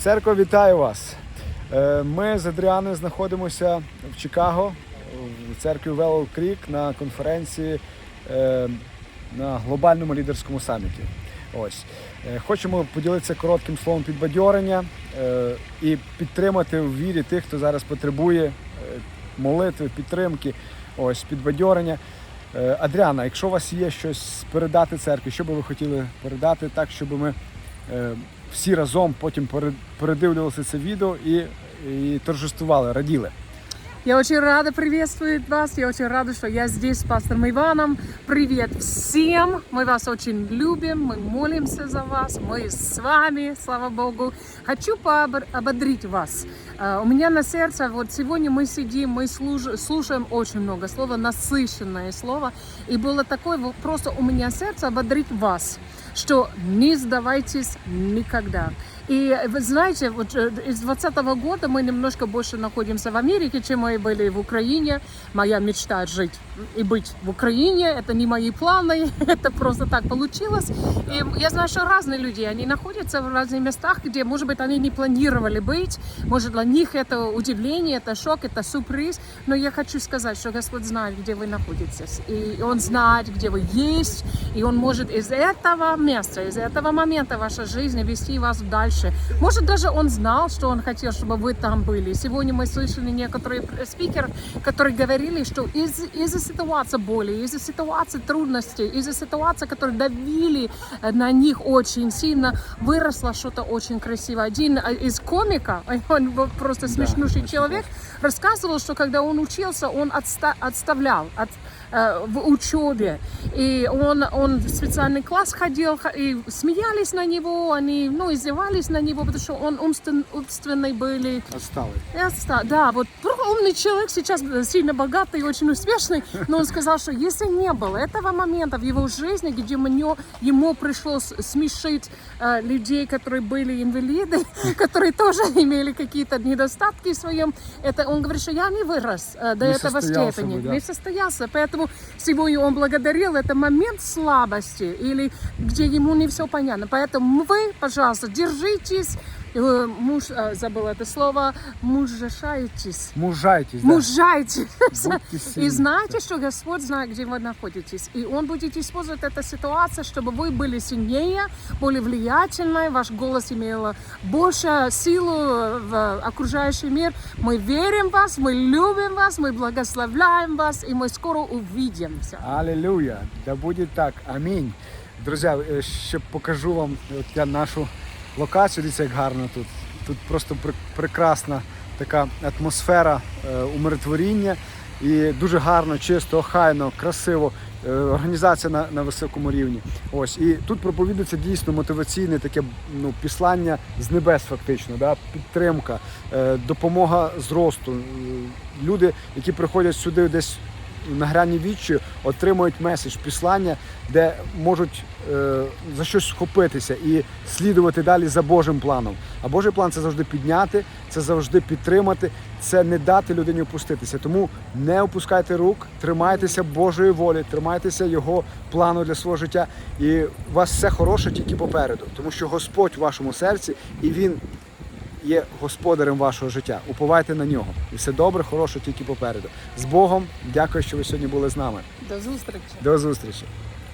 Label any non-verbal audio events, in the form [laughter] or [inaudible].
Церква, вітаю вас. Е, Ми з Адріаною знаходимося в Чикаго в церкві Велл Крік на конференції е, на глобальному лідерському саміті. Ось Е, хочемо поділитися коротким словом підбадьорення і підтримати в вірі тих, хто зараз потребує молитви, підтримки, ось підбадьорення. Адріана, якщо у вас є щось передати церкві, що би ви хотіли передати так, щоб ми всі разом потім пере- передивлювалися це відео і, і торжествували, раділи. Я очень рада приветствовать вас. Я очень рада, что я здесь с пастором Иваном. Привет всем. Мы вас очень любим. Мы молимся за вас. Мы с вами, слава Богу. Хочу пообр- ободрить вас. Э, У меня на сердце, вот сегодня мы сидим, мы служ- слушаем очень много слова, насыщенное слово. И было такое, вот просто у меня сердце ободрить вас, что не сдавайтесь никогда. И вы знаете, вот э, из 2020 года мы немножко больше находимся в Америке, чем мы были в Украине. Моя мечта жить и быть в Украине. Это не мои планы, [laughs] это просто так получилось. И я знаю, что разные люди, они находятся в разных местах, где, может быть, они не планировали быть. Может, для них это удивление, это шок, это сюрприз. Но я хочу сказать, что Господь знает, где вы находитесь. И Он знает, где вы есть. И Он может из этого места, из этого момента вашей жизни вести вас дальше. Может, даже Он знал, что Он хотел, чтобы вы там были. Сегодня мы слышали некоторые спикеры, которые говорили, что из- из-за ситуации боли, из-за ситуации трудностей, из-за ситуации, которые давили э, на них очень сильно, выросло что-то очень красивое. Один э, из комика, [laughs] он был просто смешнущий человек, рассказывал, что когда он учился, он отста- отставлял от, э, в учебе. И он, он в специальный класс ходил, х- и смеялись на него, они ну, издевались на него, потому что он умствен, умственный были. Остали. Я ста- Да, вот умный человек, сейчас э, сильно богатый и очень успешный, но он сказал, что если не было этого момента в его жизни, где мне, ему пришлось смешить э, людей, которые были инвалиды, [laughs] которые тоже [laughs] имели какие-то недостатки в своем, это он говорит, что я не вырос э, до Не этого степени, бы, да. не состоялся, поэтому сегодня он благодарил, это момент слабости или где ему не все понятно, поэтому вы, пожалуйста, держитесь, Э, муж, э, забыл это слово, мужешаетесь. Мужайтесь, да. Мужайтесь. И знаете, что Господь знает, где вы находитесь. И Он будет использовать эту ситуацию, чтобы вы были сильнее, более влиятельны, ваш голос имел больше силу в окружающий мир. Мы верим в вас, мы любим вас, мы благословляем вас, и мы скоро увидимся. Алілюя! Да буде так. Амінь. Друзі, е, ще покажу вам от я нашу локацію. Дивіться, як гарно тут. Тут просто пр- прекрасна така атмосфера е, умиротворіння. І дуже гарно, чисто, охайно, красиво. Е, Організація на, на високому рівні. Ось і тут проповідується дійсно мотиваційне таке ну, післання з небес, фактично, да? підтримка, е, допомога зросту. Люди, які приходять сюди десь на грані відчаю отримують меседж, післання, де можуть е, за щось схопитися і слідувати далі за Божим планом. А Божий план це завжди підняти, це завжди підтримати, це не дати людині опуститися. Тому не опускайте рук, тримайтеся Божої волі, тримайтеся Його плану для свого життя. І у вас все хороше тільки попереду, тому що Господь в вашому серці і Він є господарем вашого життя. Уповайте на нього. І все добре, хороше тільки попереду. З Богом, дякую, що ви сьогодні були з нами. До зустрічі. До зустрічі.